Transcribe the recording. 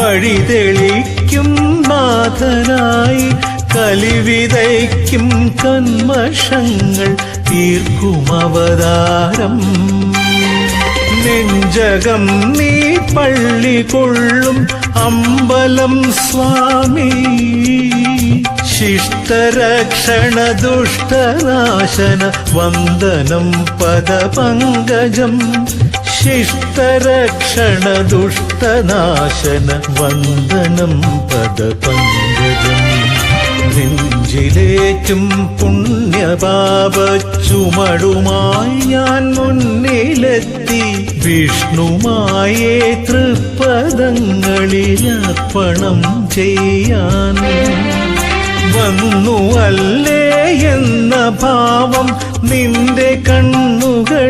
വഴി തെളിക്കും നാഥനായി കലിവിതയ്ക്കും കന്മഷങ്ങൾ തീർക്കും അവതാരം. നെഞ്ചകം നീ പള്ളി കൊള്ളും അമ്പലം സ്വാമി. ശിഷ്ടരക്ഷണ ദുഷ്ടനാശന വന്ദനം പദപങ്കജം. ശിഷ്ടരക്ഷണ ദുഷ്ടനാശന വന്ദനം പദപങ്കജം നെഞ്ചിലേറ്റും പുണ്യപാപച്ചുമടുമായി ഞാൻ മുന്നിലെത്തി. വിഷ്ണുമായേ തൃപ്പദങ്ങളിൽ അർപ്പണം ചെയ്യാൻ. വന്നു അല്ലേ എന്ന ഭാവം നിന്റെ കണ്ണുകളിൽ